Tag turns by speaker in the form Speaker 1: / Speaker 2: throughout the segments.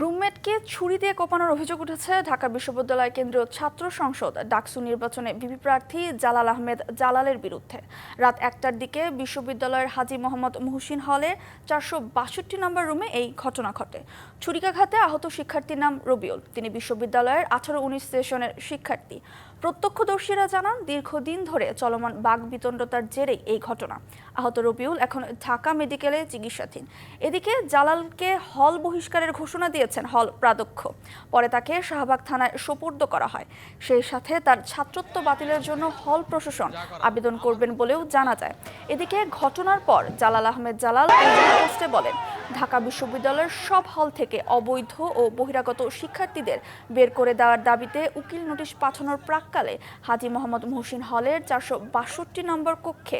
Speaker 1: রুমমেটকে ছুরি দিয়ে কোপানোর অভিযোগ উঠেছে ঢাকা বিশ্ববিদ্যালয় কেন্দ্রীয় ছাত্র সংসদ ডাকসু নির্বাচনে বিপি প্রার্থী জালাল আহমেদ জালালের বিরুদ্ধে। রাত একটার দিকে বিশ্ববিদ্যালয়ের হাজি মোহাম্মদ মুহসিন হলে চারশো বাষট্টি নম্বর রুমে এই ঘটনা ঘটে। ছুরিকাঘাতে আহত শিক্ষার্থীর নাম রবিউল। তিনি বিশ্ববিদ্যালয়ের আঠারো উনিশ সেশনের শিক্ষার্থী। প্রত্যক্ষদর্শীরা জানান, দীর্ঘদিন ধরে চলমান বাঘ বিতণ্ডতার জেরেই এই ঘটনা। আহত রবিউল এখন ঢাকা মেডিকেলে চিকিৎসাধীন। এদিকে জালালকে হল বহিষ্কারের ঘোষণা দিয়েছেন হল প্রাধ্যক্ষ। পরে তাকে শাহবাগ থানায় সোপর্দ করা হয়। সেই সাথে তার ছাত্রত্ব বাতিলের জন্য হল প্রশাসন আবেদন করবেন বলেও জানা যায়। এদিকে ঘটনার পর জালাল আহমেদ জালাল পোস্টে বলেন ঢাকা বিশ্ববিদ্যালয়ের সব হল থেকে অবৈধ ও বহিরাগত শিক্ষার্থীদের বের করে দেওয়ার দাবিতে উকিল নোটিশ পাঠানোর প্রাককালে হাজি মোহাম্মদ মহসিন হলের চারশো বাষট্টি নম্বর কক্ষে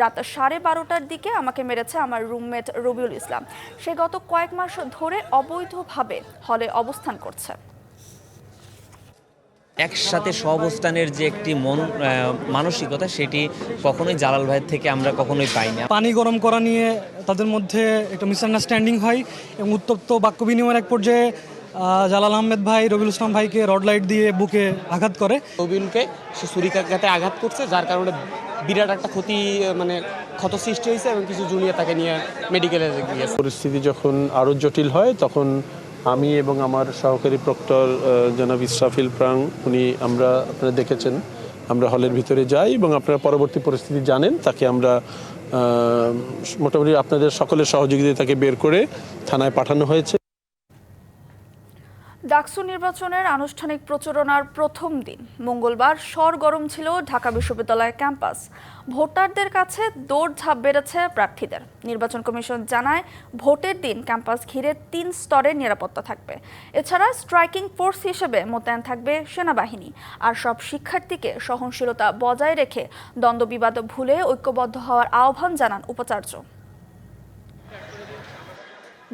Speaker 1: রাত সাড়ে বারোটার দিকে আমাকে মেরেছে আমার রুমমেট রবিউল ইসলাম। সে গত কয়েক মাস ধরে অবৈধভাবে হলে অবস্থান করছে।
Speaker 2: একসাথে সহাবস্থানের যে একটি মন মানসিকতা সেটি কখনোই জালাল ভাইয়ের থেকে আমরা কখনোই পাই না
Speaker 3: পানি গরম করা নিয়ে তাদের মধ্যে একটা মিসআন্ডারস্ট্যান্ডিং হয় এবং উত্তপ্ত বাক্য বিনিময়ের এক পর্যায়ে জালাল আহমেদ ভাই রবিউল ইসলাম ভাইকে রড লাইট দিয়ে বুকে আঘাত করে।
Speaker 4: রবিউলকে সে ছুরিকাঘাতে আঘাত করছে যার কারণে বিরাট একটা ক্ষতি মানে ক্ষত সৃষ্টি হয়েছে এবং কিছু জুনিয়র তাকে নিয়ে মেডিকেলে গিয়েছে।
Speaker 5: পরিস্থিতি যখন আরও জটিল হয় তখন আমি এবং আমার সহকারী প্রক্টর জনাব ইসরাফিল প্রাং, উনি আমরা, আপনারা দেখেছেন, আমরা হলের ভিতরে যাই এবং আপনারা পরবর্তী পরিস্থিতি জানেন, তাকে আমরা মোটামুটি আপনাদের সকলের সহযোগিতায় তাকে বের করে থানায় পাঠানো হয়েছে।
Speaker 1: ডাকসু নির্বাচনের আনুষ্ঠানিক প্রচারণার প্রথম দিন। মঙ্গলবার সরগরম ছিল ঢাকা বিশ্ববিদ্যালয় ক্যাম্পাস। ভোটারদের কাছে দৌড়ঝাঁপ বেড়েছে প্রার্থীদের। নির্বাচন কমিশন জানায়, ভোটের দিন ক্যাম্পাস ঘিরে তিন স্তরের নিরাপত্তা থাকবে। এছাড়া স্ট্রাইকিং ফোর্স হিসেবে মোতায়েন থাকবে সেনাবাহিনী। আর সব শিক্ষার্থীকে সহনশীলতা বজায় রেখে দ্বন্দ্ববিবাদ ভুলে ঐক্যবদ্ধ হওয়ার আহ্বান জানান উপাচার্য।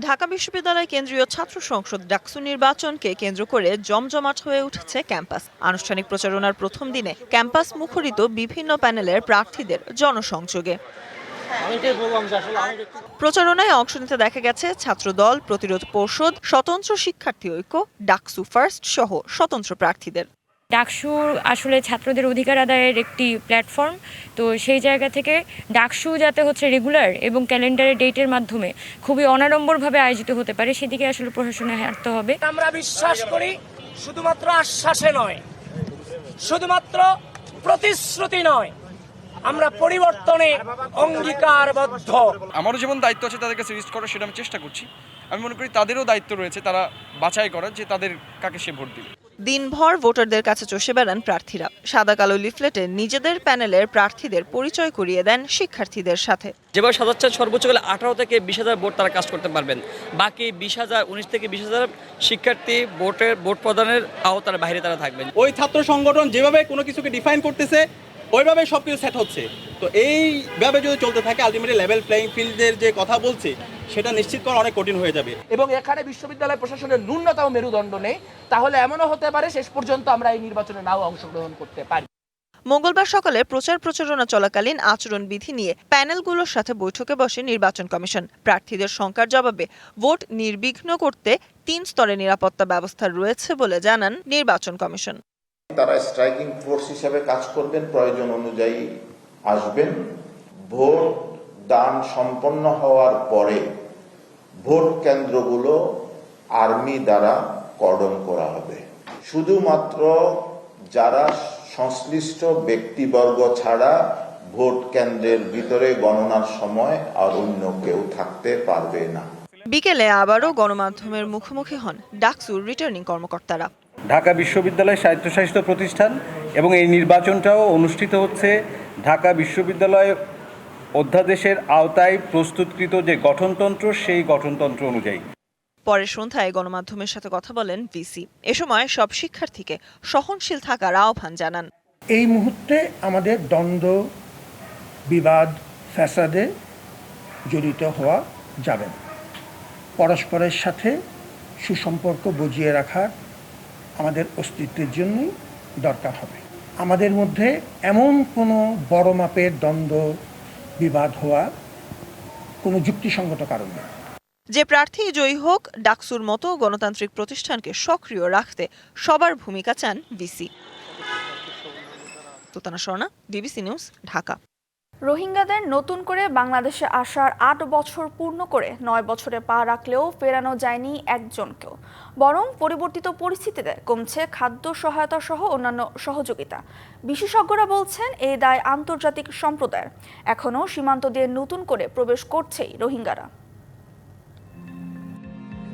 Speaker 6: ঢাকা বিশ্ববিদ্যালয় কেন্দ্রীয় ছাত্র সংসদ ডাকসু নির্বাচনকে কেন্দ্র করে জমজমাট হয়ে উঠেছে ক্যাম্পাস। আনুষ্ঠানিক প্রচারণার প্রথম দিনে ক্যাম্পাস মুখরিত বিভিন্ন প্যানেলের প্রার্থীদের জনসংযোগে। প্রচারণায় অংশ নিতে দেখা গেছে ছাত্রদল, প্রতিরোধ পর্ষদ, স্বতন্ত্র শিক্ষার্থী ঐক্য, ডাকসু ফার্স্ট সহ স্বতন্ত্র প্রার্থীদের।
Speaker 7: ডাকসু আসলে ছাত্রদের অধিকার আদায়ের একটি প্ল্যাটফর্ম তো সেই জায়গা থেকে ডাকসু যাতে হচ্ছে রেগুলার এবং ক্যালেন্ডারের ডেটের মাধ্যমে খুবই অনাড়ম্বরভাবে আয়োজিত হতে পারে সেদিকে আসলে প্রশাসনে হাঁটতে হবে।
Speaker 8: আমরা বিশ্বাস করি শুধুমাত্র আশ্বাসে নয় শুধুমাত্র প্রতিশ্রুতি নয় আমরা পরিবর্তনে অঙ্গীকারবদ্ধ।
Speaker 9: আমারও যেমন দায়িত্ব আছে তাদেরকে সিরিজ করার সেটা আমি চেষ্টা করছি। আমি মনে করি তাদেরও দায়িত্ব রয়েছে তারা বাছাই করার যে তাদের কাকে সে ভোট দিবে।
Speaker 6: দিনভর ভোটারদের কাছে চষে বেড়ান প্রার্থীরা। সাদা কালো লিফলেটে নিজেদের প্যানেলের প্রার্থীদের পরিচয় করিয়ে দেন শিক্ষার্থীদের সাথে।
Speaker 10: যেভাবে সাজাচ্ছেন সর্বোচ্চ গেলে আঠারো থেকে বিশ হাজার ভোট তারা কাজ করতে পারবেন। বাকি বিশ হাজার উনিশ থেকে বিশ হাজার শিক্ষার্থী ভোটের ভোট প্রদানের আওতার বাইরে তারা থাকবেন।
Speaker 4: ওই ছাত্র সংগঠন যেভাবে কোনো কিছুকে ডিফাইন করতেছে ওইভাবে সব কিছু সেট হচ্ছে। তো এইভাবে যদি চলতে থাকে আলটিমেটলি লেভেল প্লেইং ফিল্ডের যে কথা বলছে সেটা নিশ্চিত করা অনেক কঠিন হয়ে যাবে।
Speaker 8: এবং এখানে বিশ্ববিদ্যালয় প্রশাসনের ন্যূনতম মেরুদণ্ড নেই। তাহলে এমনও হতে পারে শেষ পর্যন্ত আমরা এই নির্বাচনে নাও অংশগ্রহণ করতে পারি।
Speaker 6: মঙ্গলবার সকালে প্রচার প্রচারণা চলাকালীন আচরণ বিধি নিয়ে প্যানেলগুলোর সাথে বৈঠকে বসে নির্বাচন কমিশন। প্রার্থীদের সংখ্যার জবাবে ভোট নির্বিঘ্ন করতে তিন স্তরে নিরাপত্তা ব্যবস্থা রয়েছে বলে জানান নির্বাচন কমিশন।
Speaker 11: তারা স্ট্রাইকিং ফোর্স হিসেবে কাজ করবেন প্রয়োজন অনুযায়ী আসবেন। ভোট দান সম্পন্ন হওয়ার পরে ভোট কেন্দ্রগুলো আর্মি দ্বারা কর্ডন করা হবে। শুধুমাত্র যারা সংশ্লিষ্ট ব্যক্তিবর্গ ছাড়া ভোট কেন্দ্রের ভিতরে গণনার সময় আর অন্য কেউ থাকতে পারবে না।
Speaker 6: বিকেলে আবারও গণমাধ্যমের মুখোমুখি হন ডাকসুর রিটার্নিং কর্মকর্তারা।
Speaker 4: ঢাকা বিশ্ববিদ্যালয় স্বায়ত্তশাসিত প্রতিষ্ঠান এবং এই নির্বাচনটাও অনুষ্ঠিত হচ্ছে ঢাকা বিশ্ববিদ্যালয় অধ্যাদেশের আওতায় প্রস্তুতকৃত যে গঠনতন্ত্র সেই গঠনতন্ত্র অনুযায়ী।
Speaker 6: পরে সন্ধ্যায় গণমাধ্যমের সাথে কথা বলেন ভিসি। এ সময় সব শিক্ষার্থীকে সহনশীল থাকার আহ্বান জানান।
Speaker 12: এই মুহূর্তে আমাদের দ্বন্দ্ব বিবাদ ফ্যাসাদে জড়িত হওয়া যাবে না। পরস্পরের সাথে সুসম্পর্ক বজিয়ে রাখার আমাদের অস্তিত্বের জন্যই দরকার হবে। আমাদের মধ্যে এমন কোনো বড় মাপের দ্বন্দ্ব বিবাদ হওয়া কোনো যুক্তিসঙ্গত কারণ নেই।
Speaker 6: যে প্রার্থী জয়ী হোক, ডাকসুর মতো গণতান্ত্রিক প্রতিষ্ঠানকে সক্রিয় রাখতে সবার ভূমিকা চান ভিসি তোতানা স্বর্ণা বিবিসি নিউজ, ঢাকা।
Speaker 1: রোহিঙ্গাদের নতুন করে বাংলাদেশে আসার আট বছর পূর্ণ করে নয় বছরে পা রাখলেও ফেরানো যায়নি একজনকেও। বরং পরিবর্তিত পরিস্থিতিতে কমছে খাদ্য সহায়তা সহ অন্যান্য সহযোগিতা। বিশেষজ্ঞরা বলছেন, এই দায় আন্তর্জাতিক সম্প্রদায়ের। এখনও সীমান্ত দিয়ে নতুন করে প্রবেশ করছেই রোহিঙ্গারা।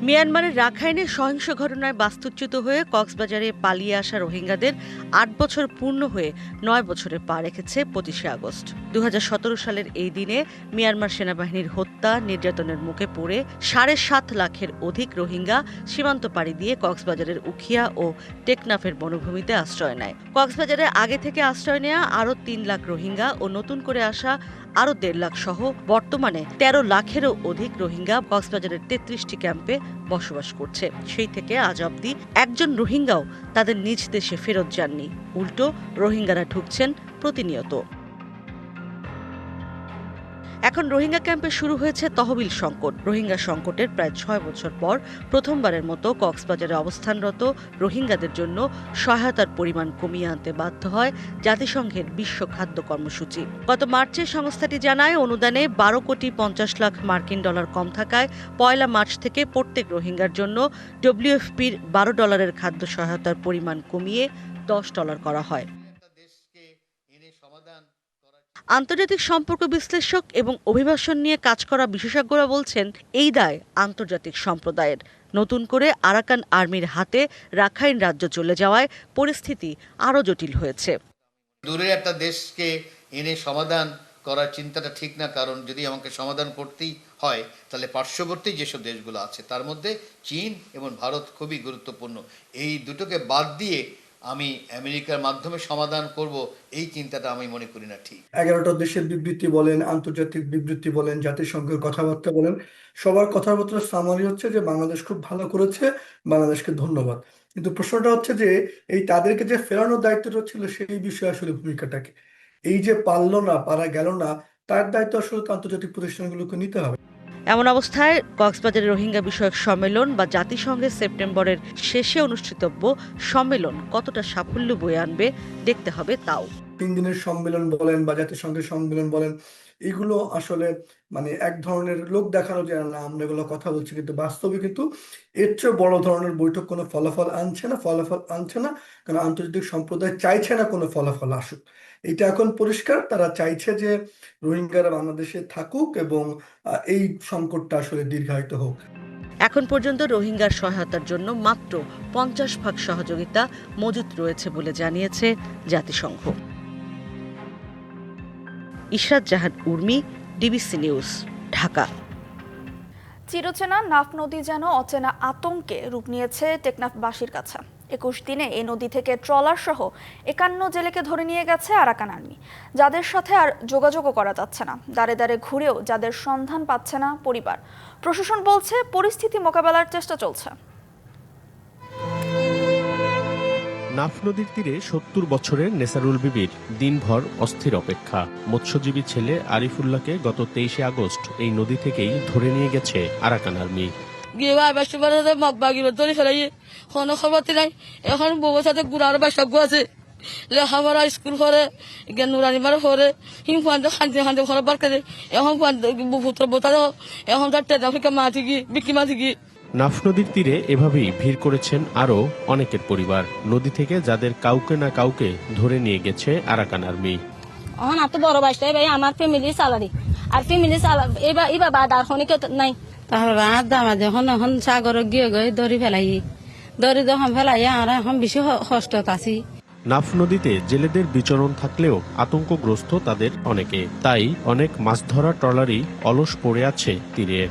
Speaker 13: মিয়ানমারের রাখাইনে সহিংস ঘটনায় বাস্তুচ্যুত হয়ে কক্সবাজারে পালিয়ে আসা রোহিঙ্গাদের আট বছর পূর্ণ হয়ে নয় বছরে পা রেখেছে পঁচিশে আগস্ট। দুহাজার সতেরো সালের এই দিনে মিয়ানমার সেনাবাহিনীর হত্যা, নির্যাতনের মুখে পড়ে সাড়ে সাত লাখের অধিক রোহিঙ্গা সীমান্ত পাড়ি দিয়ে কক্সবাজারের উখিয়া ও টেকনাফের বনভূমিতে আশ্রয় নেয়। কক্সবাজারে আগে থেকে আশ্রয় নেওয়া আরও তিন লাখ রোহিঙ্গা ও নতুন করে আসা আরও দেড় লাখ সহ বর্তমানে তেরো লাখেরও অধিক রোহিঙ্গা কক্সবাজারের তেত্রিশটি ক্যাম্পে বসবাস করছে। সেই থেকে আজ অবধি একজন রোহিঙ্গাও তাদের নিজ দেশে ফেরত যাননি। উল্টো রোহিঙ্গারা ঢুকছেন প্রতিনিয়ত। এখন রোহিঙ্গা ক্যাম্পে শুরু হয়েছে তহবিল সংকট। রোহিঙ্গা সংকটের প্রায় ছয় বছর পর প্রথমবারের মতো কক্সবাজারে অবস্থানরত রোহিঙ্গাদের জন্য সহায়তার পরিমাণ কমিয়ে আনতে বাধ্য হয় জাতিসংঘের বিশ্ব খাদ্য কর্মসূচি। গত মার্চে সংস্থাটি জানায়, অনুদানে বারো কোটি পঞ্চাশ লাখ মার্কিন ডলার কম থাকায় পয়লা মার্চ থেকে প্রত্যেক রোহিঙ্গার জন্য ডব্লিউএফপির বারো ডলারের খাদ্য সহায়তার পরিমাণ কমিয়ে দশ ডলার করা হয়। আন্তর্জাতিক সম্পর্ক বিশ্লেষক এবং অভিবাসন নিয়ে কাজ করা বিশেষজ্ঞরা বলছেন, এই দায় আন্তর্জাতিক সম্প্রদায়ের। নতুন করে আরাকান আর্মির হাতে রাখাইন রাজ্য চলে যাওয়ায় পরিস্থিতি আরও জটিল হয়েছে।
Speaker 14: দূরের একটা দেশকে এনে সমাধান করার চিন্তাটা ঠিক না, কারণ যদি আমাকে সমাধান করতেই হয়, তাহলে পার্শ্ববর্তী যেসব দেশগুলো আছে, তার মধ্যে চীন এবং ভারত খুবই গুরুত্বপূর্ণ। এই দুটোকে বাদ দিয়ে আমি আমেরিকার মাধ্যমে সমাধান করব, এই চিন্তাটা আমি মনে করি না ঠিক।
Speaker 15: এগারোটা দেশের বিবৃতি বলেন, আন্তর্জাতিক বিবৃতি বলেন, জাতিসংঘের কথাবার্তা বলেন, সবার কথাবার্তার সামারি হচ্ছে যে বাংলাদেশ খুব ভালো করেছে, বাংলাদেশকে ধন্যবাদ। কিন্তু প্রশ্নটা হচ্ছে যে, এই তাদেরকে যে ফেরানোর দায়িত্বটা ছিল, সেই বিষয়ে আসলে ভূমিকাটাকে এই যে পারল না, পারা গেল না, তার দায়িত্ব আসলে আন্তর্জাতিক প্রতিষ্ঠানগুলোকে নিতে হবে।
Speaker 13: এমন অবস্থায় কক্সবাজারের রোহিঙ্গা বিষয়ক সম্মেলন বা জাতিসংঘের সেপ্টেম্বরের শেষে অনুষ্ঠিতব্য সম্মেলন কতটা সাফল্য বয়ে আনবে দেখতে হবে তাও।
Speaker 15: তিন দিনের সম্মেলন বলেন বা জাতিসংঘের সম্মেলন বলেন, এগুলো আসলে মানে এক ধরনের লোক দেখানো যায় না, আমরা এগুলো কথা বলছি, কিন্তু বাস্তবে কিন্তু এর চেয়ে বড় ধরনের বৈঠক কোনো ফলাফল আনছে না, ফলাফল আনছে না, কারণ আন্তর্জাতিক সম্প্রদায় চাইছে না কোনো ফলাফল আসুক। এটা এখন পরিষ্কার। তারা চাইছে যে রোহিঙ্গারা বাংলাদেশে থাকুক এবং এই সংকটটা আসলে দীর্ঘায়িত হোক।
Speaker 13: এখন পর্যন্ত রোহিঙ্গার সহায়তার জন্য মাত্র পঞ্চাশ ভাগ সহযোগিতা মজুত রয়েছে বলে জানিয়েছে জাতিসংঘ। Israt Jahan Urmi DBC news Dhaka.
Speaker 1: চিরচেনা নাফ নদী যেন অচেনা আতঙ্কে রূপ নিয়েছে টেকনাফবাসীর কাছে। একুশ দিনে এই নদী থেকে ট্রলার সহ একান্ন জেলেকে ধরে নিয়ে গেছে আরাকান আর্মি। যাদের সাথে আর যোগাযোগও করা যাচ্ছে না। দাঁড়ে দাঁড়ে ঘুরেও যাদের সন্ধান পাচ্ছে না পরিবার। প্রশাসন বলছে, পরিস্থিতি মোকাবেলার চেষ্টা চলছে।
Speaker 16: নাফ নদীর তীরে সত্তর বছরের নেসারুল বিবির দিনভর অস্থির অপেক্ষা। মৎস্যজীবী ছেলে আরিফুল্লাহকে গত তেইশে আগস্ট এই নদী থেকেই ধরে নিয়ে গেছে আরাকান আর্মি।
Speaker 17: গিয়ে গিয়ে ধরে ফেলাই। কোনো খবর নাই। এখন বউর সাথে গুড়ার বাসা আছে। লেখাপড়া স্কুল করে জ্ঞান নুরানি মারে করে। হিম ঘরে বার করে। এখন পুত্র বোতা এখন তার টেটা ফিকে
Speaker 16: নাফ নদীর তীরে এভাবেই ভিড় করেছেন আরও অনেকের পরিবার। নদী থেকে যাদের কাউকে না কাউকে ধরে নিয়ে গেছে আরাকান আর্মি।
Speaker 17: এখন আর তো বড় বাসটাই ভাই আমার ফ্যামিলি সালারি আর ফ্যামিলি সালা এবার এবার বাদ আর নাই। তাহলে রাত দামা যখন এখন সাগর গিয়ে গিয়ে দড়ি ফেলাই, দড়ি যখন ফেলাই আর এখন বেশি কষ্টত আছি।
Speaker 16: নাফ নদীতে জেলেদের বিচরণ থাকলেও আতঙ্কগ্রস্ত তাদের অনেকে। তাই অনেক মাছ ধরা ট্রলারই অলস পড়ে আছে তীরে।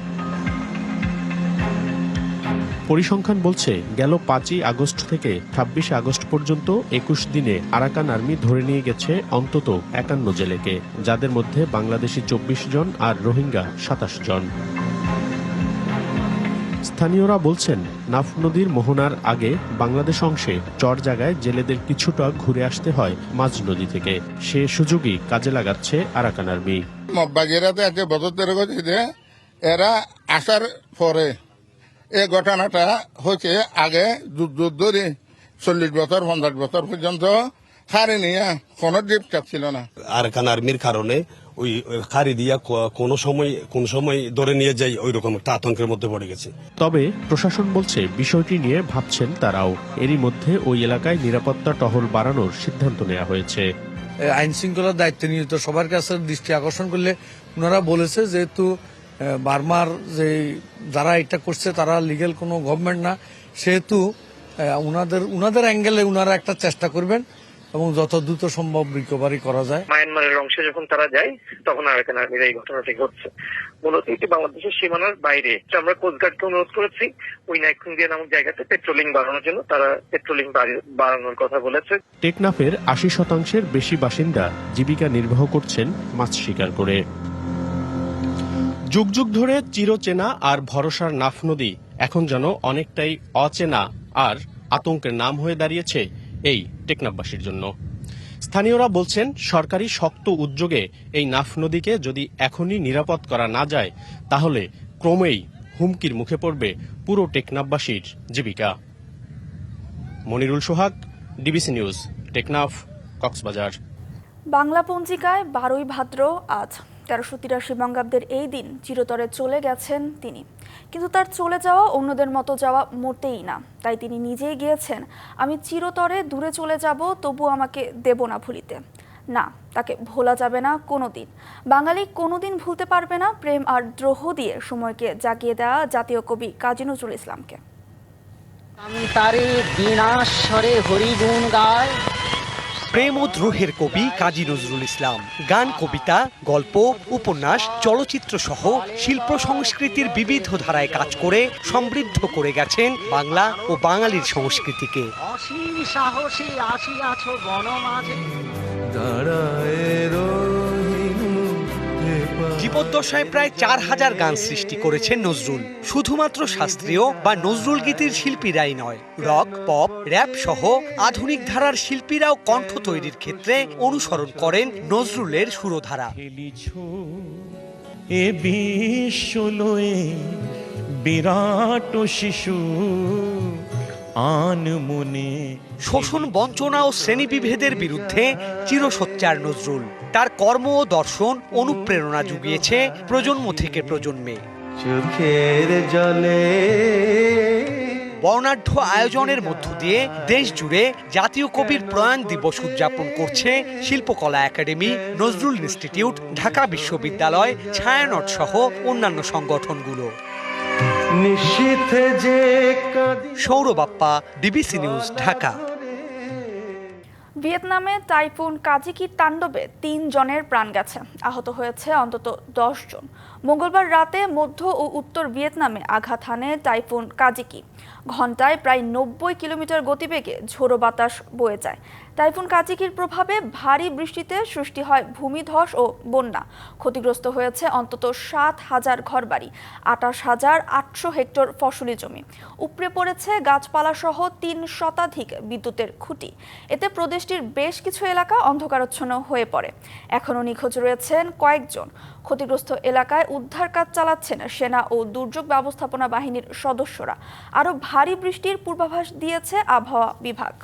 Speaker 16: পরিসংখ্যান বলছে, গেল পাঁচই আগস্ট থেকে ছাব্বিশে আগস্ট পর্যন্ত একুশ দিনে আরাকান আর্মি ধরে নিয়ে গেছে অন্তত একান্ন জেলেকে, যাদের মধ্যে বাংলাদেশি চব্বিশ জন আর রোহিঙ্গা সাতাশ জন। স্থানীয়রা বলছেন নাফ নদীর মোহনার আগে বাংলাদেশ অংশে চর জায়গায় জেলেদের কিছুটা ঘুরে আসতে হয় মাঝ নদী থেকে। সে সুযোগই কাজে লাগাচ্ছে আরাকান আর্মি।
Speaker 18: বছর এরা আসার পরে এ ঘটনাটা হচ্ছে আগে যুদ্ধ ধরে চল্লিশ বছর পঞ্চাশ বছর পর্যন্ত হারে নিয়ে কোনো ডিপটাপ ছিল না।
Speaker 19: আরাকান আর্মির কারণে ওই খাড়ি দিয়া কোনো সময় কোন সময় ধরে নিয়ে যাই ওই রকম একটা আতঙ্কের মধ্যে পড়ে গেছে।
Speaker 16: তবে প্রশাসন বলছে বিষয়টি নিয়ে ভাবছেন তারাও। এরই মধ্যে ওই এলাকায় নিরাপত্তা টহল বাড়ানোর সিদ্ধান্ত নেওয়া হয়েছে।
Speaker 20: আইন শৃঙ্খলার দায়িত্বে নিয়োজিত সবার কাছে দৃষ্টি আকর্ষণ করলে ওনারা বলেছে যেহেতু বার্মার যে যারা এটা করছে তারা লিগেল কোনো গভর্নমেন্ট না। সেহেতু ওনাদের উনাদের উনাদের অ্যাঙ্গেলে ওনারা একটা চেষ্টা করবেন। এবং যত দ্রুত সম্ভব রিকভারি করা যায়।
Speaker 21: মায়ানমারের অংশে যখন তারা যায় তখন আরাকান আর্মির এই ঘটনাটি ঘটছে। মূলত এটি বাংলাদেশের সীমানার বাইরে। আমরা কোস্টগার্ডকে অনুরোধ করেছি ওই নাইকুন্দিয়া নামক জায়গাতে পেট্রোলিং বাড়ানোর জন্য। তারা পেট্রোলিং বাড়ানোর কথা বলেছে।
Speaker 16: টেকনাফের আশি শতাংশের বেশি বাসিন্দা জীবিকা নির্বাহ করছেন মাছ শিকার করে। যুগ যুগ ধরে চিরচেনা আর ভরসার নাফ নদী এখন যেন অনেকটাই অচেনা আর আতঙ্কের নাম হয়ে দাঁড়িয়েছে এই টেকনাফবাসীর জন্য। স্থানীয়রা বলছেন, সরকারি শক্ত উদ্যোগে এই নাফ নদীকে যদি এখনই নিরাপদ করা না যায়, তাহলে ক্রমেই হুমকির মুখে পড়বে পুরো টেকনাফবাসীর জীবিকা। Monirul Sohag, DBC news, Teknaf, Cox's Bazar.
Speaker 1: Bangla পঞ্জিকায় বারোই ভাদ্র আজ। তেরোশো তিরাশি বঙ্গাব্দের এই দিন চিরতরে চলে গেছেন তিনি। কিন্তু তার চলে যাওয়া অন্যদের মতো যাওয়া মোটেই না। তাই তিনি নিজেই গিয়েছেন, আমি চিরতরে দূরে চলে যাব, তবু আমাকে দেব না ভুলিতে। না, তাকে ভোলা যাবে না কোনো দিন বাঙালি কোনোদিন ভুলতে পারবে না প্রেম আর দ্রোহ দিয়ে সময়কে জাগিয়ে দেওয়া জাতীয় কবি কাজী নজরুল ইসলামকে।
Speaker 22: আমি তারে বিনাশ্বরে হরিগুণ গায়
Speaker 23: প্রেম ও দ্রোহের কবি কাজী নজরুল ইসলাম। গান কবিতা গল্প উপন্যাস চলচ্চিত্র সহ শিল্প সংস্কৃতির বিবিধ ধারায় কাজ করে সমৃদ্ধ করে গেছেন বাংলা ও বাঙালির সংস্কৃতিকে।
Speaker 22: অসীম সাহসী আসিয়াছ বনমাঝে।
Speaker 23: জীবদ্দশায় প্রায় চার হাজার গান সৃষ্টি করেছেন নজরুল। শুধুমাত্র শাস্ত্রীয় বা নজরুল গীতির শিল্পীরাই নয়, রক, পপ, র্যাপ সহ আধুনিক ধারার শিল্পীরাও কণ্ঠ তৈরির ক্ষেত্রে অনুসরণ করেন নজরুলের সুরধারা।
Speaker 24: এ বিরাট শিশু। আন মনে
Speaker 23: শোষণ বঞ্চনা ও শ্রেণীবিভেদের বিরুদ্ধে চিরসচ্চার নজরুল। তার কর্ম ও দর্শন অনুপ্রেরণা জুগিয়েছে প্রজন্ম থেকে প্রজন্মে।
Speaker 24: চোখের জলে
Speaker 23: বর্ণাঢ্য আয়োজনের মধ্য দিয়ে দেশ জুড়ে জাতীয় কবির প্রয়াণ দিবস উদযাপন করছে শিল্পকলা একাডেমি নজরুল ইনস্টিটিউট ঢাকা বিশ্ববিদ্যালয় ছায়ানট সহ অন্যান্য সংগঠনগুলো।
Speaker 24: নিশীথে যে
Speaker 23: সৌরবাপ্পা ডিবিসি নিউজ ঢাকা।
Speaker 1: ভিয়েতনামে টাইফুন কাজিকি তাণ্ডবে তিন জনের প্রাণ গেছে। আহত হয়েছে অন্তত দশ জন মঙ্গলবার রাতে মধ্য ও উত্তর ভিয়েতনামে আঘাত হানে টাইফুন কাজিকি। ঘন্টায় প্রায় নব্বই কিলোমিটার গতিবেগে ঝোড়ো বাতাস বয়ে যায়। টাইফুন কাজিকির প্রভাবে ভারী বৃষ্টিতে সৃষ্টি হয় ভূমিধস ও বন্যা। ক্ষতিগ্রস্ত হয়েছে অন্তত সাত হাজার ঘরবাড়ি, আটাশ হাজার আটশো হেক্টর ফসলি জমি। উপড়ে পড়েছে গাছপালা সহ তিন শতাধিক বিদ্যুতের খুঁটি। এতে প্রদেশটির বেশ কিছু এলাকা অন্ধকারচ্ছন্ন হয়ে পড়ে। এখনও নিখোঁজ রয়েছেন কয়েকজন। ক্ষতিগ্রস্ত এলাকায় উদ্ধার কাজ চালাচ্ছেন সেনা ও দুর্যোগ ব্যবস্থাপনা বাহিনীর সদস্যরা। আরও ভারী বৃষ্টির পূর্বাভাস দিয়েছে আবহাওয়া বিভাগ।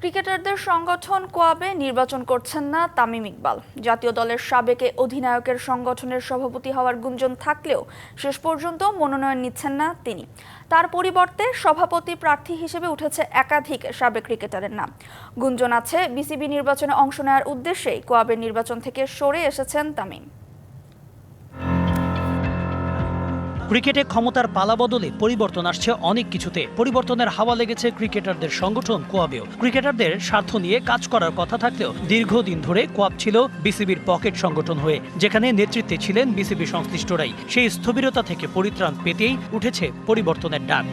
Speaker 1: ক্রিকেটারদের সংগঠন কোয়াবে নির্বাচন করছেন না তামিম ইকবাল। জাতীয় দলের সাবেক অধিনায়কের সংগঠনের সভাপতি হওয়ার গুঞ্জন থাকলেও শেষ পর্যন্ত মনোনয়ন নিচ্ছেন না তিনি। তার পরিবর্তে সভাপতি প্রার্থী হিসেবে উঠেছে একাধিক সাবেক ক্রিকেটারের নাম। গুঞ্জন আছে, বিসিবি নির্বাচনে অংশ নেওয়ার উদ্দেশ্যেই কোয়াবের নির্বাচন থেকে সরে এসেছেন তামিম।
Speaker 25: ক্রিকেটে ক্ষমতার পালা বদলে পরিবর্তন আসছে অনেক কিছুতে। পরিবর্তনের হাওয়া লেগেছে ক্রিকেটারদের সংগঠন কোয়াবেও। ক্রিকেটারদের স্বার্থ নিয়ে কাজ করার কথা থাকলেও দীর্ঘদিন ধরে কোয়াব ছিল বিসিবির পকেট সংগঠন হয়ে, যেখানে নেতৃত্বে ছিলেন বিসিবি সংশ্লিষ্টরাই। সেই স্থবিরতা থেকে পরিত্রাণ পেতেই উঠেছে পরিবর্তনের ডাক।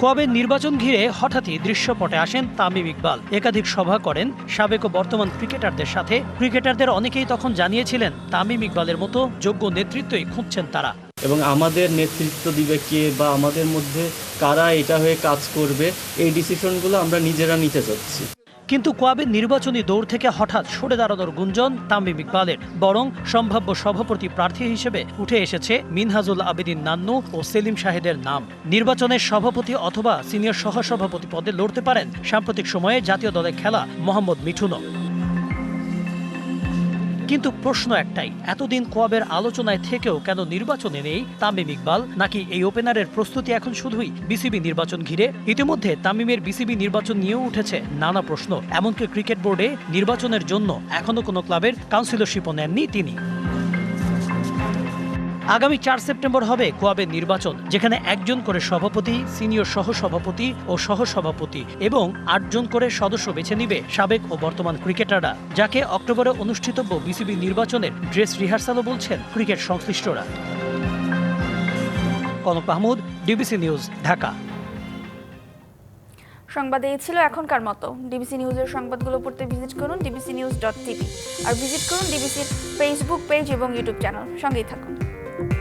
Speaker 25: কোয়াবের নির্বাচন ঘিরে হঠাৎই দৃশ্যপটে আসেন তামিম ইকবাল। একাধিক সভা করেন সাবেক ও বর্তমান ক্রিকেটারদের সাথে। ক্রিকেটারদের অনেকেই তখন জানিয়েছিলেন, তামিম ইকবালের মতো যোগ্য নেতৃত্বই খুঁজছেন তারা।
Speaker 26: এবং আমাদের নেতৃত্ব দিবে কে বা আমাদের মধ্যে কারা এটা হয়ে কাজ করবে, এই ডিসিশনগুলো আমরা নিজেরা নিতে চাচ্ছি
Speaker 25: কিন্তু কোয়াবের নির্বাচনী দৌড় থেকে হঠাৎ সরে দাঁড়ানোর গুঞ্জন তামিম ইকবালের, বরং সম্ভাব্য সভাপতি প্রার্থী হিসেবে উঠে এসেছে মিনহাজুল আবেদিন নান্নু ও সেলিম শাহেদের নাম। নির্বাচনের সভাপতি অথবা সিনিয়র সহসভাপতি পদে লড়তে পারেন সাম্প্রতিক সময়ে জাতীয় দলে খেলা মোহাম্মদ মিঠুনও। কিন্তু প্রশ্ন একটাই, এতদিন কোয়াবের আলোচনায় থেকেও কেন নির্বাচনে নেই তামিম ইকবাল? নাকি এই ওপেনারের প্রস্তুতি এখন শুধুই বিসিবি নির্বাচন ঘিরে? ইতিমধ্যে তামিমের বিসিবি নির্বাচন নিয়েও উঠেছে নানা প্রশ্ন। এমনকি ক্রিকেট বোর্ডে নির্বাচনের জন্য এখনও কোনো ক্লাবের কাউন্সিলরশিপও নেননি তিনি। আগামী চার সেপ্টেম্বর হবে কোয়াবের নির্বাচন, যেখানে একজন করে সভাপতি, সিনিয়র সহসভাপতি ও সহসভাপতি এবং আটজন করে সদস্য বেছে নিবে সাবেক ও বর্তমান ক্রিকেটাররা, যাকে অক্টোবরে অনুষ্ঠিতব্য বিসিবি নির্বাচনের ড্রেস রিহার্সালও বলছেন ক্রিকেট সংশ্লিষ্টরা। Kanak Mahmud, DBC news, Dhaka.
Speaker 1: সংবাদ এই ছিল এখনকার মতো। ডিবিসি নিউজের সংবাদগুলো পড়তে ভিজিট করুন ডিবিসি নিউজ ডট টিভি। আর ভিজিট করুন ডিবিসির ফেসবুক পেজ এবং ইউটিউব চ্যানেল সঙ্গেই থাকুন।